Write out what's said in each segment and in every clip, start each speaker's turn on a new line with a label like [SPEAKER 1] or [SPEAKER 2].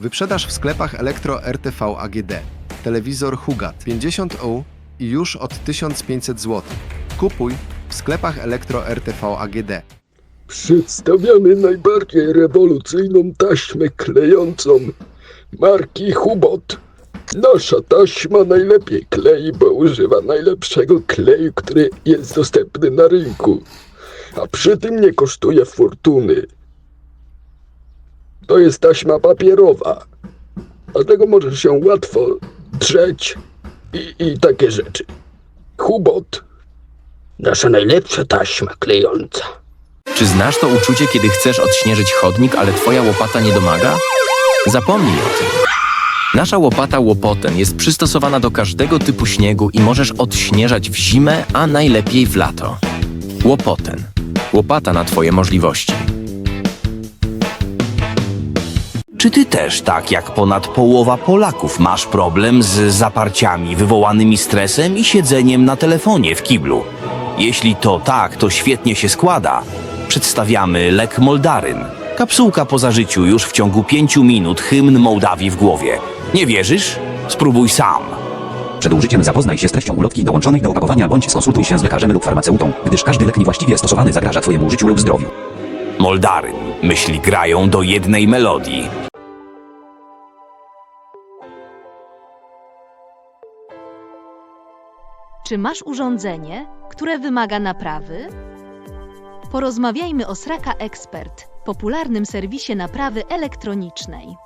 [SPEAKER 1] Wyprzedaż w sklepach Elektro RTV AGD. Telewizor Hugat 50U i już od 1500 zł. Kupuj w sklepach Elektro RTV AGD.
[SPEAKER 2] Przedstawiamy najbardziej rewolucyjną taśmę klejącą marki Hubot. Nasza taśma najlepiej klei, bo używa najlepszego kleju, który jest dostępny na rynku, a przy tym nie kosztuje fortuny. To jest taśma papierowa, dlatego możesz się łatwo drzeć i, i takie rzeczy. Hubot, nasza najlepsza taśma klejąca.
[SPEAKER 3] Czy znasz to uczucie, kiedy chcesz odśnieżyć chodnik, ale twoja łopata nie domaga? Zapomnij o tym. Nasza łopata Łopoten jest przystosowana do każdego typu śniegu i możesz odśnieżać w zimę, a najlepiej w lato. Łopoten. Łopata na twoje możliwości.
[SPEAKER 4] Czy ty też, tak jak ponad połowa Polaków, masz problem z zaparciami wywołanymi stresem i siedzeniem na telefonie w kiblu? Jeśli to tak, to świetnie się składa. Przedstawiamy lek Moldaryn. Kapsułka po zażyciu już w ciągu pięciu minut hymn Mołdawii w głowie. Nie wierzysz? Spróbuj sam.
[SPEAKER 5] Przed użyciem zapoznaj się z treścią ulotki dołączonej do opakowania bądź skonsultuj się z lekarzem lub farmaceutą, gdyż każdy lek niewłaściwie stosowany zagraża Twojemu życiu lub zdrowiu.
[SPEAKER 4] Moldaryn. Myśli grają do jednej melodii.
[SPEAKER 6] Czy masz urządzenie, które wymaga naprawy? Porozmawiajmy o Sraka Expert, popularnym serwisie naprawy elektronicznej.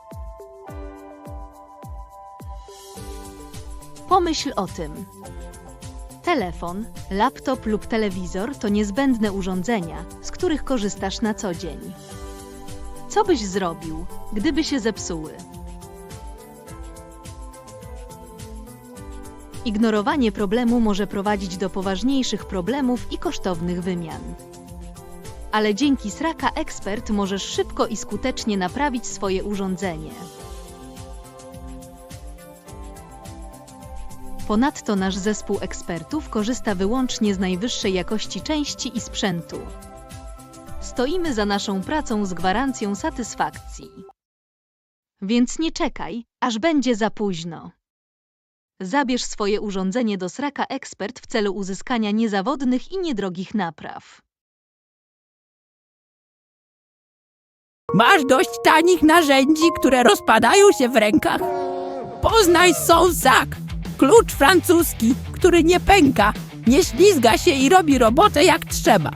[SPEAKER 6] Pomyśl o tym. Telefon, laptop lub telewizor to niezbędne urządzenia, z których korzystasz na co dzień. Co byś zrobił, gdyby się zepsuły? Ignorowanie problemu może prowadzić do poważniejszych problemów i kosztownych wymian. Ale dzięki Sraka Expert możesz szybko i skutecznie naprawić swoje urządzenie. Ponadto nasz zespół ekspertów korzysta wyłącznie z najwyższej jakości części i sprzętu. Stoimy za naszą pracą z gwarancją satysfakcji. Więc nie czekaj, aż będzie za późno. Zabierz swoje urządzenie do Sraka Expert w celu uzyskania niezawodnych i niedrogich napraw.
[SPEAKER 7] Masz dość tanich narzędzi, które rozpadają się w rękach? Poznaj Sonsak, klucz francuski, który nie pęka, nie ślizga się i robi robotę jak trzeba.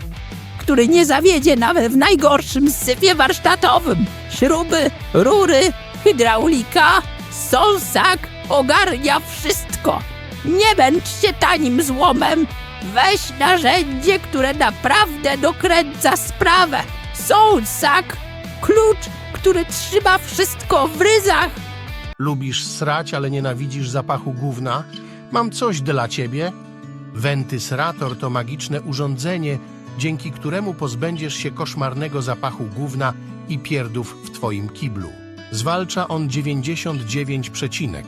[SPEAKER 7] Który nie zawiedzie nawet w najgorszym syfie warsztatowym. Śruby, rury, hydraulika, Sonsak ogarnia wszystko. Nie bądź się tanim złomem. Weź narzędzie, które naprawdę dokręca sprawę. Sonsak Klucz, który trzyma wszystko w ryzach.
[SPEAKER 8] Lubisz srać, ale nienawidzisz zapachu gówna? Mam coś dla ciebie. Wentysrator to magiczne urządzenie, dzięki któremu pozbędziesz się koszmarnego zapachu gówna i pierdów w twoim kiblu. Zwalcza on 99,99%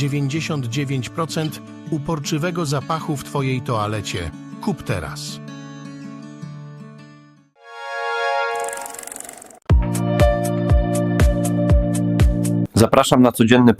[SPEAKER 8] 99% uporczywego zapachu w twojej toalecie. Kup teraz.
[SPEAKER 9] Zapraszam na codzienny